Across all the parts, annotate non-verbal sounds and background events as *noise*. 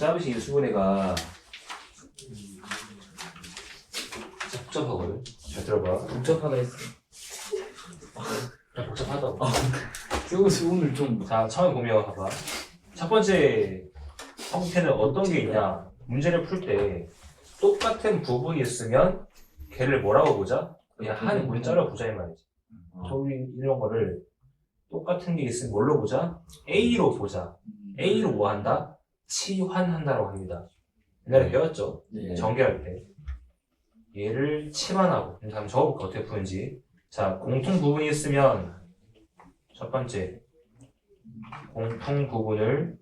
복잡이식 인수분해가 진짜 복잡하거든. 잘 들어봐. 복잡하다 했어. 그냥 복잡하다고. 그것이 오늘 좀 자, 처음에 보면 봐봐. 첫 번째 형태는 어떤 게 있냐? 문제를 풀 때 똑같은 부분이 있으면 걔를 뭐라고 보자? 그냥 한 문자로 보자 이 말이지. 저기 이런 거를 똑같은 게 있으면 뭘로 보자? A로 보자. A로 뭐 한다? 치환한다고 합니다. 옛날에 배웠죠? 네. 전개할 때. 얘를 치환하고. 그럼 다음 저거부터 어떻게 푸는지. 자, 공통 부분이 있으면 첫 번째 공통 부분을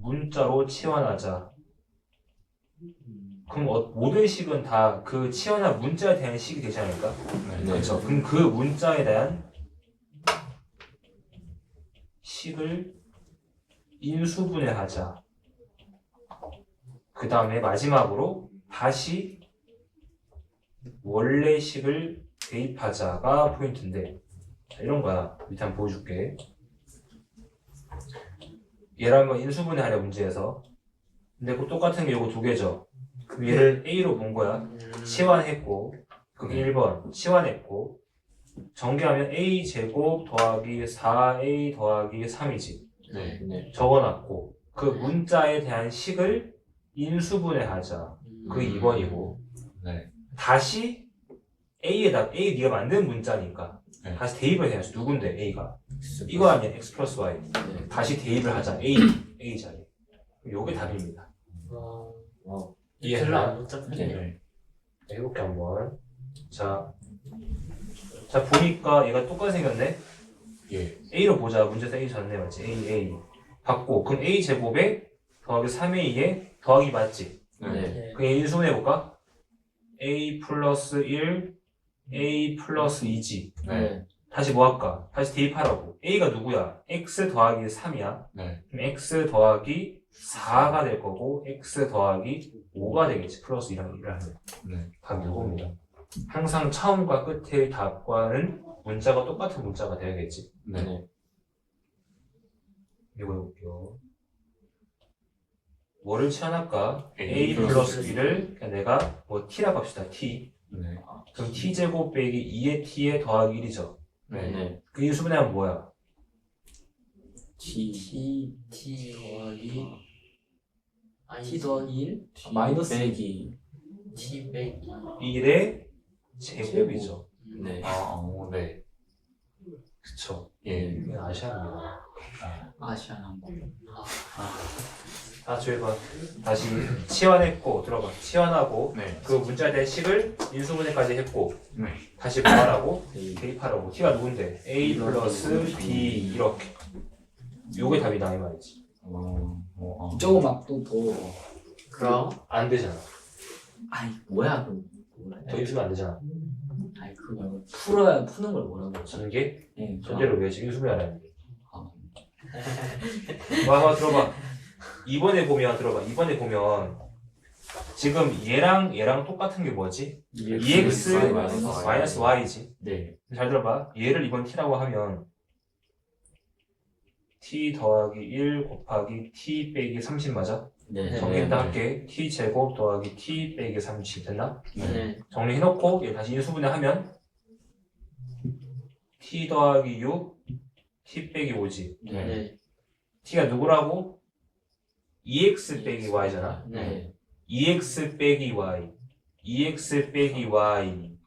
문자로 치환하자. 그럼 어- 모든 식은 다 그 치환한 문자에 대한 식이 되지 않을까? 네. 그렇죠. 그럼 그 문자에 대한 식을 인수분해하자. 그 다음에 마지막으로 다시 원래 식을 대입하자가 포인트인데 자, 이런 거야. 밑에 한번 보여줄게. 얘를 한번 인수분해하려 문제에서 근데 그 똑같은 게 요거 두 개죠. 그럼 얘를 A로 본 거야. 치환했고 그게 1번 치환했고 전개하면 a 제곱 더하기 4a 더하기 3이지 네. 네. 적어놨고 그 문자에 대한 식을 인수분해하자 그 2번이고 네. 다시 a에다 a 네가 만든 문자니까 네. 다시 대입을 해야지 누군데 a가 이거 아니야 x 플러스 y 네. 다시 대입을 하자 a a 자리 요게 답입니다 와. 별로 이해했나? 안안 복잡하네. 네. 해볼게 한번 자, 자 보니까 얘가 똑같이 생겼네 예. A로 보자. 문제에서 A 졌네, 맞지? A, A. 받고, 그럼 A 제곱에 더하기 3A에 더하기 맞지? 네. 네. 그럼 인수분해 볼까? A 플러스 1, A 플러스 2지. 네. 다시 뭐 할까? 다시 대입하라고. A가 누구야? X 더하기 3이야. 네. 그럼 X 더하기 4가 될 거고, X 더하기 5가 되겠지. 플러스 1하면 1 하면. 네. 답 이겁니다. 항상 처음과 끝의 답과는 문자가 똑같은 문자가 돼야겠지. 네. 네. 이거 해볼게요. 뭐를 치환할까? A A 플러스 B를 그냥 내가 뭐 T라고 합시다. T. 네. 그럼 T제곱 빼기 2의 T에 더하기 1이죠. 네. 네. 그 인수분해 하면 뭐야? T T T 더하기 아니, T 더하기 1 T 마이너스 빼기 T 빼기 1의 제곱이죠. 네. 아, 어, 네. 그쵸. 예. 아시아입니다. 아시안 항공. 아, 저희 봐. 다시 치환했고, 들어봐. 치환하고, 네. 그 문자에 대한 식을 인수분해까지 했고, 네. 다시 뭐하라고? *coughs* 네. 대입하라고. T가 누군데? A 플러스 B 이렇게. 요게 답이다 이 말이지. 어, 어, 어. 저거 막 또 더 그럼 안 되잖아. 아이 뭐야 그 뭐라 더 있으면 안 되잖아. 아이 그거 말고 풀어야 푸는 걸 뭐라고 하지? 전개? 네. 전제로 왜 지금 인수분해 안 하는데? 아. 뭐 한번 들어봐. 이번에 보면 들어봐. 이번에 보면 지금 얘랑 얘랑 똑같은 게 뭐지? EX 마이너스 Y지. 네. 잘 들어봐. 얘를 이번 T라고 하면 T 더하기 1 곱하기 T 빼기 30 맞아? 네. 정리했다 할게. T 제곱 더하기 T 빼기 30 됐나? 네. 정리해놓고 얘 다시 인수분해하면 T 더하기 6 T 빼기 5지. 네. 네. T가 누구라고? EX 빼기 Y잖아. 네. EX 빼기 Y, EX 빼기 Y,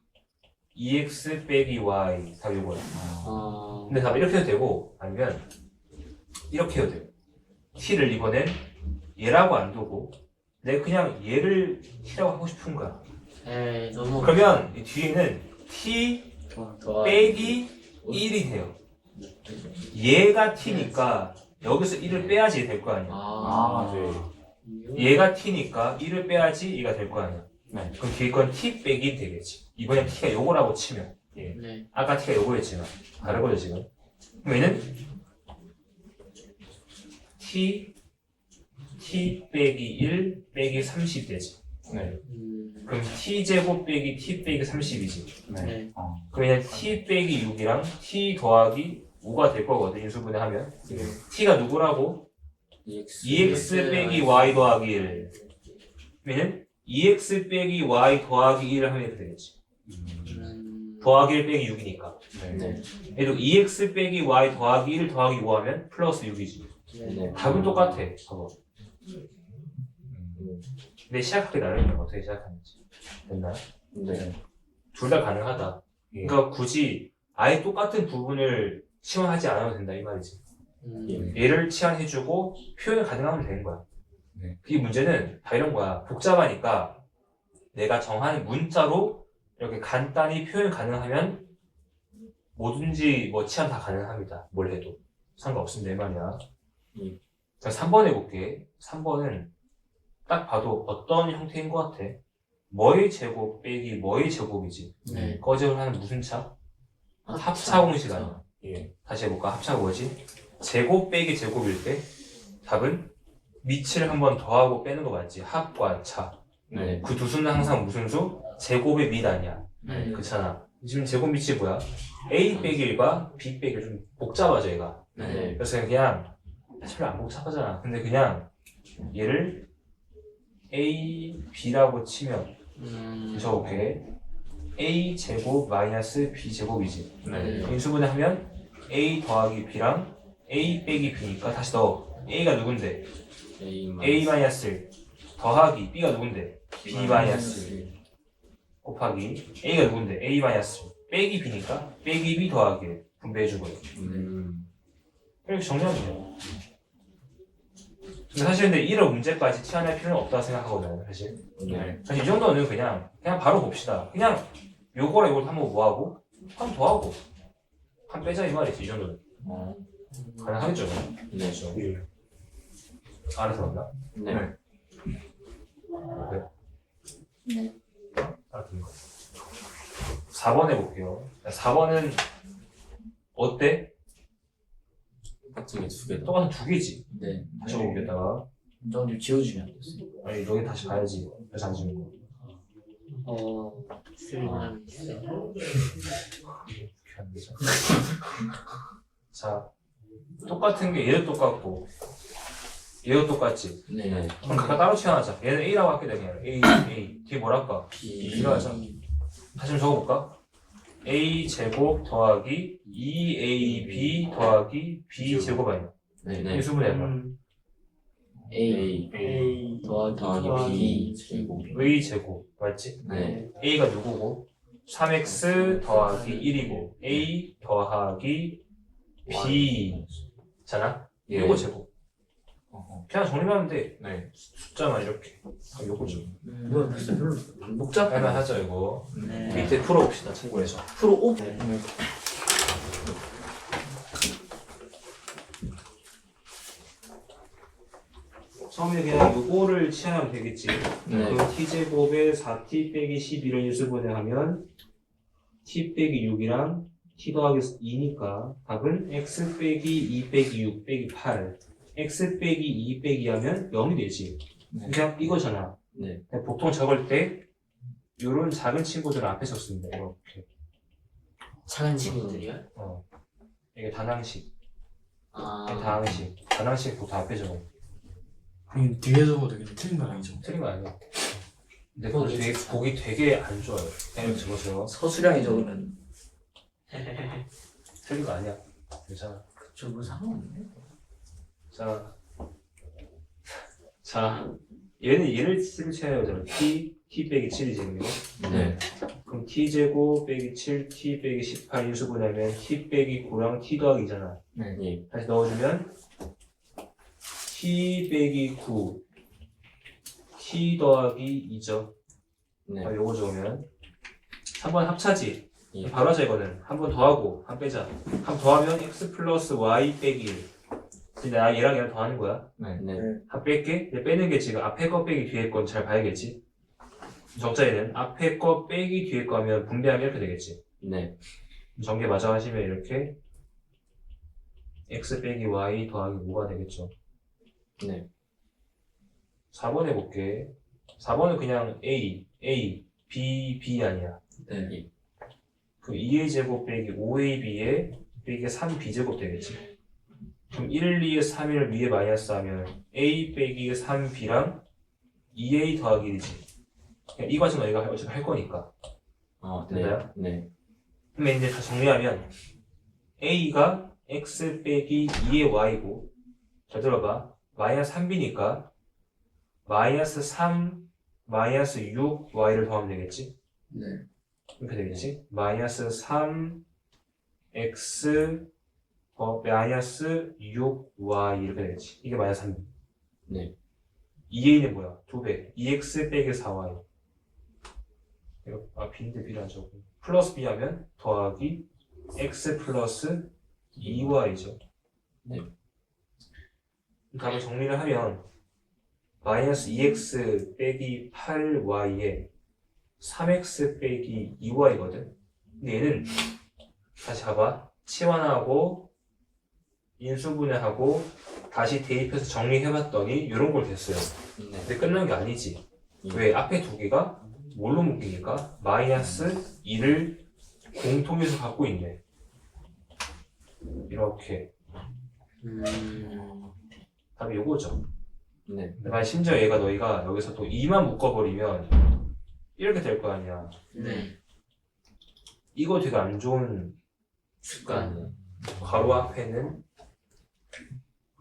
EX 빼기 Y 다 이거야. 어. 근데 답 이렇게 해도 되고 아니면 이렇게 해도 돼요. T를 이번엔 얘라고 안 두고 내가 그냥 얘를 T라고 하고 싶은 거야. 에 너무 그러면 이 뒤에는 T 더, 빼기 1이 돼요. 얘가 T니까 여기서 1을 빼야지 될 거 아니야. 아, 아, 네. 얘가 T니까 1을 빼야지 얘가 될 거 아니야. 네. 그럼 뒤에 건 T 빼기 되겠지. 이번엔 T가 요거라고 치면. 예. 네. 아까 T가 요거였지만. 다른 거죠, 지금. 그럼 얘는 T, T 빼기 1 빼기 30 되지. 네. 음. 그럼 T제곱 빼기 T 빼기 30이지. 네. 네. 어. 그럼 얘는 T 빼기 6이랑 T 더하기 5가 될 거거든, 인수분해 하면. T가 누구라고? EX 2x 빼기 y 더하기 1 그러면 2x 빼기 y 더하기 1을 하면 되겠지 음, 더하기 1 빼기 6이니까 네. 네. 얘도 2x 빼기 y 더하기 1 더하기 5 하면 플러스 6이지 네. 답은 똑같아 봐봐 음. 근데 시작하기 나름이면 어떻게 시작하는지 됐나요? 네. 둘 다 가능하다 예. 그러니까 굳이 아예 똑같은 부분을 치환하지 않아도 된다 이 말이지 음, 예. 얘를 치환해주고 표현 가능하면 되는 거야 네. 이 문제는 다 이런 거야 복잡하니까 내가 정한 문자로 이렇게 간단히 표현 가능하면 뭐든지 뭐 치환 다 가능합니다 뭘 해도 상관없습니다 이 말이야 예. 자 3번 해볼게 3번은 딱 봐도 어떤 형태인 것 같아 뭐의 제곱 빼기 뭐의 제곱이지 네. 거제를 하는 무슨 차? 합차 공식 아니야 예. 다시 해볼까? 합차가 뭐지? 제곱 빼기 제곱일 때 답은 밑을 한 번 더하고 빼는 거 맞지? 합과 차. 네. 그 두 수는 항상 무슨 수? 제곱의 밑 아니야. 네. 그렇잖아. 지금 제곱 밑이 뭐야? A 빼기 1과 B 빼기 1좀 복잡하죠, 얘가. 네. 그래서 그냥 별로 안 복잡하잖아. 근데 그냥 얘를 A, B라고 치면 음, 적어볼게. A 제곱 마이너스 B 제곱이지. 네. 인수분해 하면 A 더하기 B랑 A 빼기 B니까 다시 넣어. A가 누군데? A 마이너스 더하기 B가 누군데? B 마이너스 곱하기 A가 누군데? A 마이너스 빼기 B니까 빼기 B 더하기 분배해주고 음. 이렇게 정리하면 돼요. 근데 사실 근데 이런 문제까지 치환할 필요는 없다고 생각하거든요, 사실. 네. 사실 이 정도는 그냥 그냥 바로 봅시다. 그냥 요거랑 요걸 한번 뭐하고 한 더하고 한 빼자 이 말이지 이 정도는 어. 가능하겠죠? 네. 예. 알아서 맞나? 네. 네. 네. 알아듣는 거. 4번 해볼게요. 4번은 어때? 똑같은 게두 개. 똑같은 두 개지. 네. 다시 보겠다가 좀 지워주면 안 됐어요. 아니 너희 다시 가야지. 다시 안 주는 거. 어, 쓸만한 있어. 이렇게 안 되죠. 자, 똑같은 게 얘도 똑같고 얘도 똑같지. 네. 그럼 각각 따로 치환하자. 얘는 A라고 할게 돼 그냥 A, A. 뒤에 뭐랄까? B. B로 하자. 다시 좀 적어볼까? A 제곱 더하기 2AB 더하기 B 제곱 아니야? 네. 이 수분 해봐. 음, A. A 더하기 더하기 B. 제곱. A 제곱 맞지? 네. A가 누구고? 3X 더하기 1이고 A 더하기 B잖아? 예. 요거 제곱. 그냥 정리하면 돼. 네. 숫자만 이렇게. 아, 요거죠. 이거 진짜 별로 안 복잡해. 할만 하죠 이거. 네. 밑에 풀어봅시다 참고해서. 프로 오. 처음에 그냥 요거를 치환하면 되겠지. 네. 그럼 t제곱에 4t 빼기 11을 인수분해 하면 t 빼기 6이랑 t 더하기 2니까 답은 x 빼기 2 빼기 6 빼기 8 x 빼기 2 빼기 하면 0이 되지. 네. 그냥 이거잖아. 네. 보통 적을 때 요런 작은 친구들은 앞에 적습니다. 이렇게. 작은 친구들이요? 어. 이게 단항식. 아, 이게 다항식. 단항식 보통 앞에 적어. 아니 뒤에 적어도 되게 틀린 건 아니죠? 틀린 거 아니야. 근데 그거 되게, 보기 되게 안 좋아요. 그냥 이렇게 적어서. 서수량이 적으면 *laughs* 틀린 거 아니야. 괜찮아. 저뭐 상관없네. 자, 자, 얘는 얘를 채워야 되잖아. T, T 빼기 7이지, 지금 이거. 네. 그럼 T 제곱 빼기 7, T 빼기 18 인수분하면 T 빼기 9랑 T 더하기잖아. 네. 예. 다시 넣어주면 T 빼기 9, T 더하기 2죠. 네. 아, 요거 적으면 3번 합차지. 예. 바로 하자 이거는. 한 번 더하고 한 빼자. 한번 더하면 x 플러스 y 빼기 1. 근데 나 얘랑 얘랑 더하는 거야. 네. 네. 다 뺄게. 근데 빼는 게 지금 앞에 거 빼기 뒤에 건 잘 봐야겠지. 적자에는 앞에 거 빼기 뒤에 거 하면 분배하면 이렇게 되겠지. 네. 전개 마저 하시면 이렇게 x 빼기 y 더하기 5가 되겠죠. 네. 4번 해볼게. 4번은 그냥 a, a, b, b 아니야. 네. 그 2a 제곱 빼기 5ab에 빼기 3b 제곱 되겠지. 그럼 1, 2에 3을 위에 마이너스 하면 a 빼기 3b랑 2a 더하기 1이지. 그냥 이 과정 너희가 어차피 할 거니까. 아, 됐나요? 네. 네. 그러면 이제 다 정리하면 a가 x 빼기 2의 y고 잘 들어봐 마이너스 3b니까 마이너스 3 마이너스 6 y를 더하면 되겠지 네. 이렇게 되겠지 마이너스 3 x 어, 마이너스 6 y 이렇게 되겠지. 이게 마이너스 3b 네. 2a는 뭐야? 2배. 2x 빼기 4y 이거 아 b인데 b를 안 적고. 플러스 b 하면 더하기 x 플러스 2y죠. 네. 다음에 정리를 하면 마이너스 2x 빼기 8y에 3x 빼기 2y거든? 근데 얘는 다시 봐봐. 치환하고 인수분해하고 다시 대입해서 정리해봤더니 이런 걸 됐어요 네. 근데 끝난 게 아니지. 예. 왜? 앞에 두 개가 뭘로 묶이니까? 마이너스 1을 공통에서 갖고 있네. 이렇게. 음. 답이 요거죠. 네. 만약 심지어 얘가 너희가 여기서 또 2만 묶어버리면 이렇게 될 거 아니야. 네. 이거 되게 안 좋은 습관. 가로 앞에는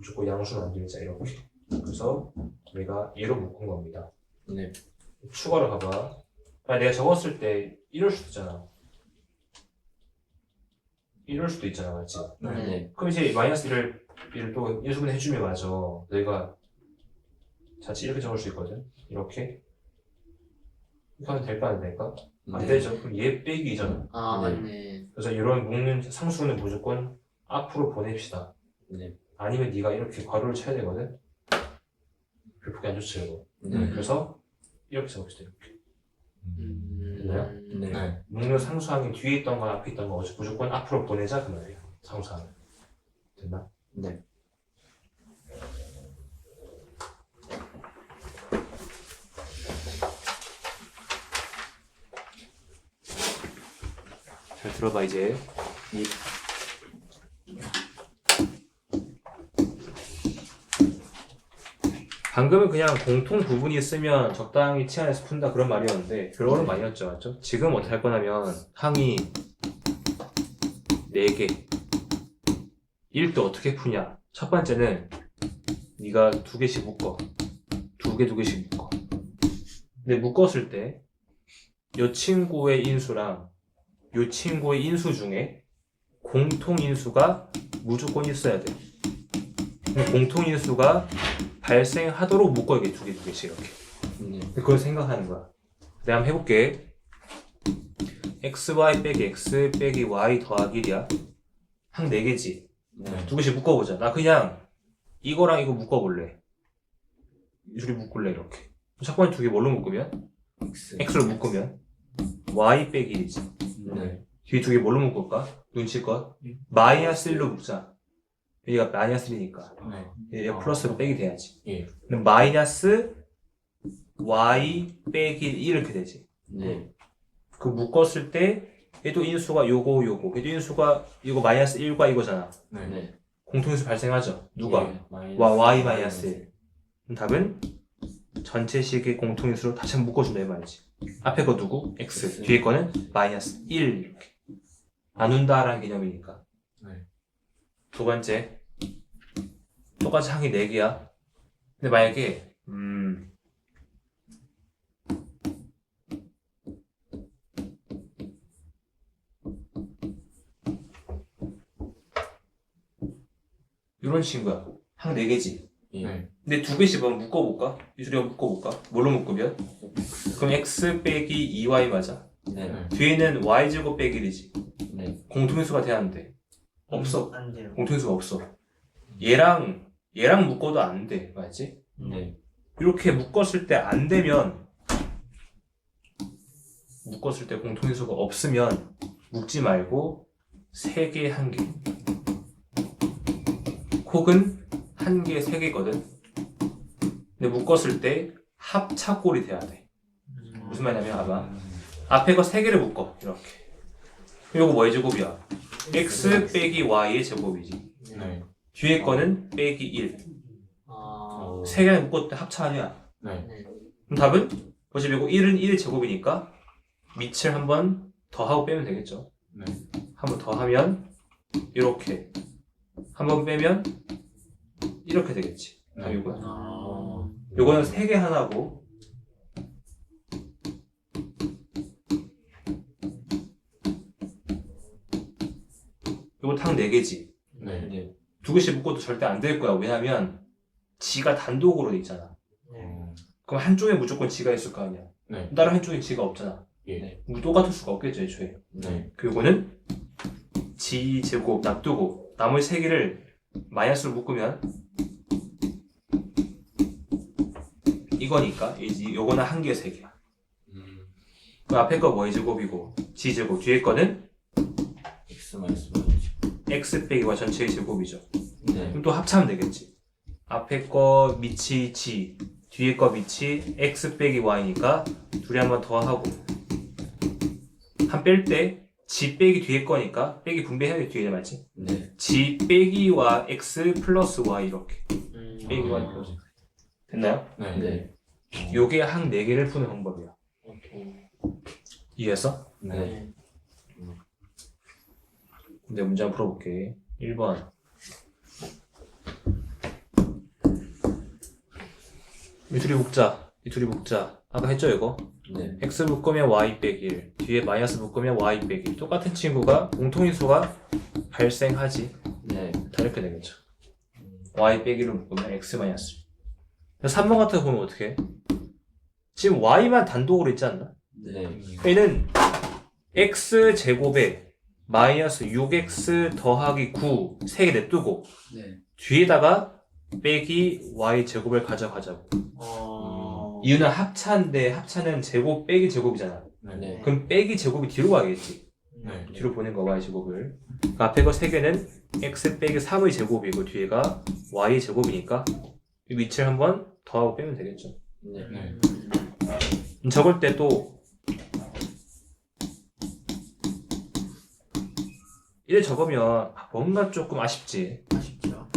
무조건 양수 만들자 이렇게. 그래서 우리가 얘로 묶은 겁니다. 네. 추가로 가봐. 아, 내가 적었을 때 이럴 수도 있잖아. 이럴 수도 있잖아, 맞지? 네. 네. 그럼 이제 마이너스 1을, 1을 또 인수분해 해주면 맞아. 내가 자칫 이렇게 적을 수 있거든. 이렇게. 이렇게 하면 될까, 안 될까? 안 네. 되죠. 그럼 얘 빼기 잖아 아, 네. 맞네. 그래서 이런 묶는 상수는 무조건 앞으로 보냅시다. 네. 아니면 네가 이렇게 괄호를 쳐야 되거든. 보기 안 좋죠, 이거. 네. 그래서 이렇게 적읍시다, 이렇게. 음. 됐나요? 네. 묶는 상수항이 뒤에 있던 거 앞에 있던 거 어차피 무조건 앞으로 보내자 그 말이야 상수항 됐나? 네. 잘 들어봐 이제 이 방금은 그냥 공통 부분이 있으면 적당히 치안해서 푼다 그런 말이었는데 별거는 많이 었죠 맞죠? 지금 어떻게 할 거냐면 항이 4개 1도 어떻게 푸냐 첫 번째는 네가 두 개씩 묶어 두 개 두 개씩 묶어 근데 묶었을 때이 친구의 인수랑 이 친구의 인수 중에 공통 인수가 무조건 있어야 돼. 그럼 공통 인수가 발생하도록 묶어 이게 두 개 두 개씩 이렇게. 네. 그걸 생각하는 거야. 내가 한번 해볼게. xy 빼기 x 빼기 y 더하기 1이야. 항 4개지. 네. 두 개씩 묶어보자. 나 그냥 이거랑 이거 묶어볼래. 이 둘이 묶을래 이렇게. 첫 번째 두 개 뭘로 묶으면? X. x로 묶으면 y 빼기 1이지. 네. 뒤에 두개 뭘로 묶을까? 눈치껏 마이너스 1로 묶자 여기가 마이너스 1이니까 네. 얘 플러스로 빼기 돼야지 예. 그럼 마이너스 y 빼기 1 이렇게 되지 네. 그 묶었을 때 얘도 인수가 요거 요거 얘도 인수가 이거 마이너스 1과 이거잖아 네. 공통인수 발생하죠 누가? 예. 마이너스. 와 y 마이너스 1 그럼 답은 전체식의 공통인수로 다시 한번 묶어준다 이 말이지 앞에 거 누구? x X. 뒤에 거는 마이너스 1 이렇게 나눈다라는 개념이니까 네. 두 번째 똑같이 항이 4개야 근데 만약에 음 이런 친구야 항 4개지 예. 근데 두 개씩 한번 묶어볼까? 이 둘이 한번 묶어볼까? 뭘로 묶으면? 그럼 x 빼기 2y 맞아 네. 뒤에는 y제곱 빼기 1이지 네. 공통인수가 돼야 하는데 없어 안 돼요. 공통인수가 없어 얘랑 얘랑 묶어도 안 돼 맞지? 네. 이렇게 묶었을 때 안 되면 묶었을 때 공통인수가 없으면 묶지 말고 세 개, 한 개. 혹은 한 개, 세 개거든. 근데 묶었을 때 합차꼴이 돼야 돼. 무슨 말이냐면 봐봐. 앞에 거 세 개를 묶어 이렇게. 이거 뭐의 제곱이야? X 빼기 y의 제곱이지. 네. 뒤에 거는 빼기 1. 아. 세 묶었을 때 합차하냐? 네. 네. 그럼 답은 뭐지? 그리고 1은 1의 제곱이니까 밑을 한번 더 하고 빼면 되겠죠. 네. 한번 더 하면 이렇게 한번 빼면 이렇게 되겠지. 아, 네. 아. 요거는 세 개 하나고 요거 탕네 개지. 네. 네. 두 개씩 묶어도 절대 안 될 거야. 왜냐면 지가 단독으로 돼 있잖아. 어, 그럼 한쪽에 무조건 지가 있을 거 아니야. 네. 다른 한쪽에 지가 없잖아. 예. 뭐 똑같을 수가 없겠죠, 애초에. 네. 그 요거는 지 제곱 놔두고 나머지 세 개를 마이너스로 묶으면 이거니까 이 요거는 한 개 세 개야. 음. 그 앞에 거 y 제곱이고 g 제곱 뒤에 거는 X 마이너스 마이너스. X 빼기 y 전체의 제곱이죠. 네. 그럼 또 합차면 되겠지. 앞에 거 밑이 g, 뒤에 거 밑이 x 빼기 y니까 둘이 한 번 더 하고 한 뺄 때 g 빼기 뒤에 거니까 빼기 분배해야 돼 뒤에 맞지? 네. g 빼기 y x 플러스 y 이렇게 음. 빼기 y 플러스 됐나요? 네. 네. 요게 한 4개를 푸는 방법이야. 오케이. 이해했어? 네. 네. 근데 문제 한번 풀어볼게. 1번. 이 둘이 묶자. 이 둘이 묶자. 아까 했죠, 이거? 네. x 묶으면 y 빼기 1. 뒤에 마이너스 묶으면 y 빼기 1. 똑같은 친구가 공통인수가 발생하지. 네. 다 이렇게 되겠죠. y 빼기를 묶으면 x 마이너스. 3번 같은 거 보면 어떻게? 지금 y만 단독으로 있지 않나? 네. 얘는 x 제곱에 마이너스 6x 더하기 9 세 개 냅두고 네. 뒤에다가 빼기 y 제곱을 가져가자고. 어. 이유는 합차인데 합차는 제곱 빼기 제곱이잖아. 네. 네. 그럼 빼기 제곱이 뒤로 가겠지. 네. 뒤로 보낸 거 y 제곱을. 그 앞에 거 세 개는 x 빼기 3의 제곱이고 뒤에가 y 제곱이니까 이 밑을 한번 더하고 빼면 되겠죠. 네. 네. 음, 적을 때또 이래 적으면 아, 뭔가 조금 아쉽지. 아쉽죠.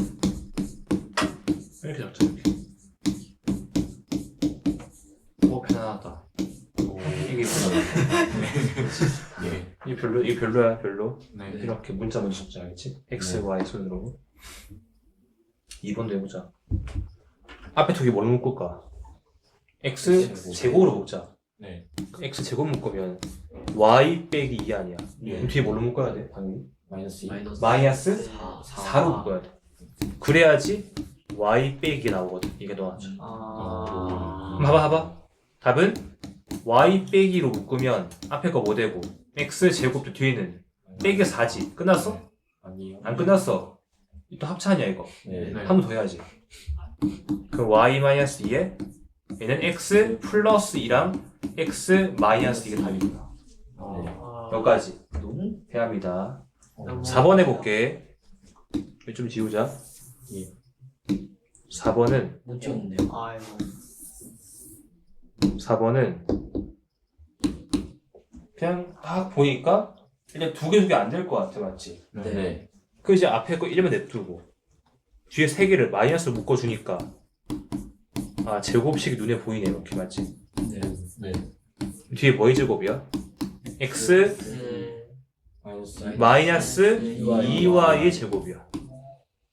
이렇게 적자. 오 편안하다. 이게 편하다. *laughs* 예. 이 별로 이 별로야 별로. 네. 이렇게 문자 먼저 적자 알겠지? X, 네. Y 손으로. 2번도 해보자. 앞에 두 개 뭘로 묶을까? X 제곱. 제곱으로 묶자. 네. X 제곱 묶으면 Y 빼기 2 아니야. 네. 그럼 뒤에 뭘로 묶어야 돼? 당연히. 마이너스 2. 마이너스. 마이너스 사. 4로 묶어야 돼. 그래야지 Y 빼기 나오거든. 이게 나왔죠. 아. 그럼 봐봐, 봐봐. 답은 Y 빼기로 묶으면 앞에 거 뭐 되고, X 제곱도 뒤에는 빼기 4지. 끝났어? 아니요. 안 끝났어. 또 합차냐, 이거. 네. 네. 한 번 더 해야지. 그 Y 마이너스 2에 얘는 X 플러스 2랑 X 마이너스 이게 답입니다. 아. 여기까지 너무 해합니다. 너무- 4번 해볼게. 이거 좀 지우자. 예. 4번은 못 찍었는데요. 아이고. 4번은 그냥 딱 보니까 일단 두 개 두 개 안 될 것 같아 맞지? 네. 네. 그 이제 앞에 거 1만 냅두고 뒤에 세 개를 마이너스로 묶어주니까 아 제곱식이 눈에 보이네 이렇게 맞지? 네. 네. 뒤에 뭐의 제곱이야? x 음. 마이너스 마이너스 네. 2y의 제곱이야.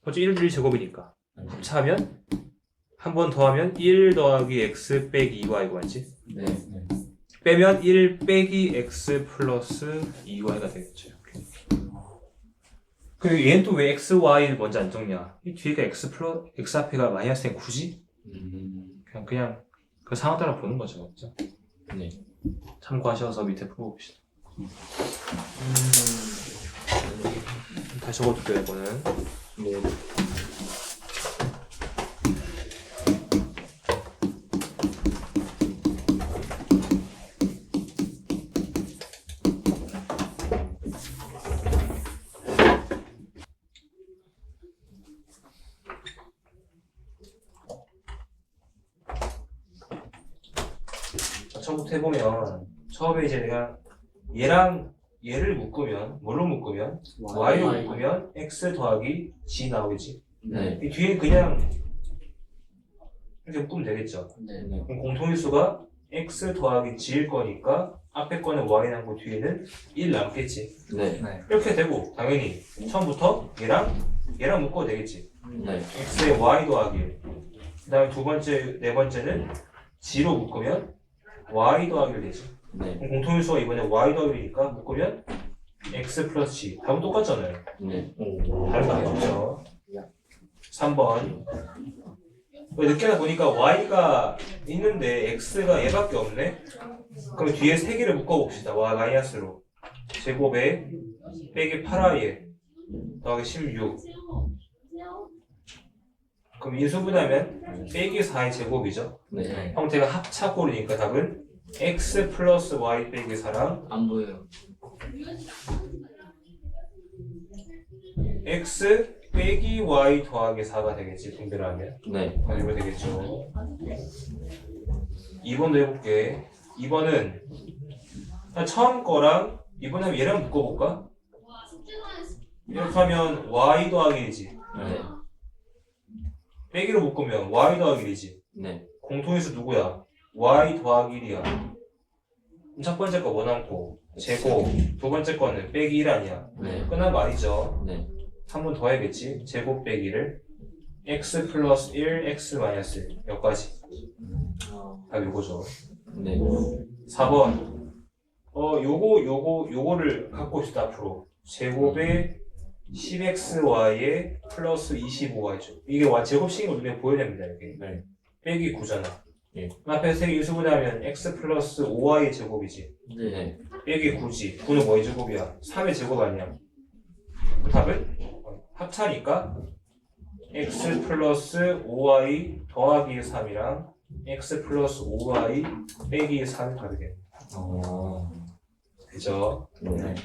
어째 1, 1 제곱이니까 합차하면 한 번 더하면 1 더하기 x 빼기 2y가 맞지? 네. 빼면 1 빼기 x 플러스 2y가 되겠죠. 이렇게. 그 얘는 또 왜 x, y를 먼저 안 적냐? 이 뒤에가 x 플러 x 앞에가 마이너스인 굳이 음. 그냥 그냥 그 상황 따라 보는 거죠, 맞죠? 네. 참고하셔서 밑에 풀어봅시다. 음. 적어둘게요, 이거는. 네. X 더하기 g 나오겠지 네. 이 뒤에 그냥 이렇게 묶으면 되겠죠. 네. 네. 그럼 공통일수가 x 더하기 g일 거니까 앞에 거는 y 남고 뒤에는 1 남겠지. 네. 이렇게 되고 당연히 처음부터 얘랑 얘랑 묶어도 되겠지. 네. x에 y 더하기 1. 그 다음에 두 번째, 네 번째는 g로 묶으면 y 더하기 1 되지. 네. 그럼 공통일수가 이번에 y 더하기 1이니까 묶으면 x 플러스 g. 답은 똑같잖아요. 네. 다른 거 아니죠? 3번. 늦게 하다 보니까 y가 있는데 x가 얘밖에 없네? 그럼 뒤에 세 개를 묶어봅시다. y 마이너스로. 제곱에 빼기 8i에 더하기 16. 그럼 인수분하면 빼기 4의 제곱이죠. 네. 형태가 합차꼴이니까 답은 x 플러스 y 빼기 4랑 안 보여요. X 빼기 y 더하기 4가 되겠지. 분배하면. 네. 아, 이거 되겠죠. 2번도 해볼게. 2번은 처음 거랑 이번에 얘랑 묶어볼까? 이렇게 하면 y 더하기 1이지. 네. 빼기로 묶으면 y 더하기 1이지. 네. 공통일수 누구야? y 더하기 1이야. 첫 번째 거 원함고 제곱 두 번째 거는 빼기 1 아니야. 네. 끝난 거 아니죠? 네. 한 번 더 해야겠지. 제곱 빼기를 x 플러스 1 x 마이너스 1 여기까지. 답 요거죠. 네. 4번. 어, 요거, 요거, 요거를 갖고 있다, 앞으로. 제곱에 10xy에 플러스 25y죠. 이게 와, 제곱식인 거 눈에 보여야 됩니다, 이게. 네. 빼기 9잖아. 예. 앞에 세개 인수분하면 x 플러스 5y 제곱이지. 네. 빼기 9지. 9는 뭐의 제곱이야? 3의 제곱 아니야. 그 답은? 어, 합차니까 x 플러스 5y 더하기 3이랑 x 플러스 5y 빼기 3이 답이 돼. 어. 그죠? 네.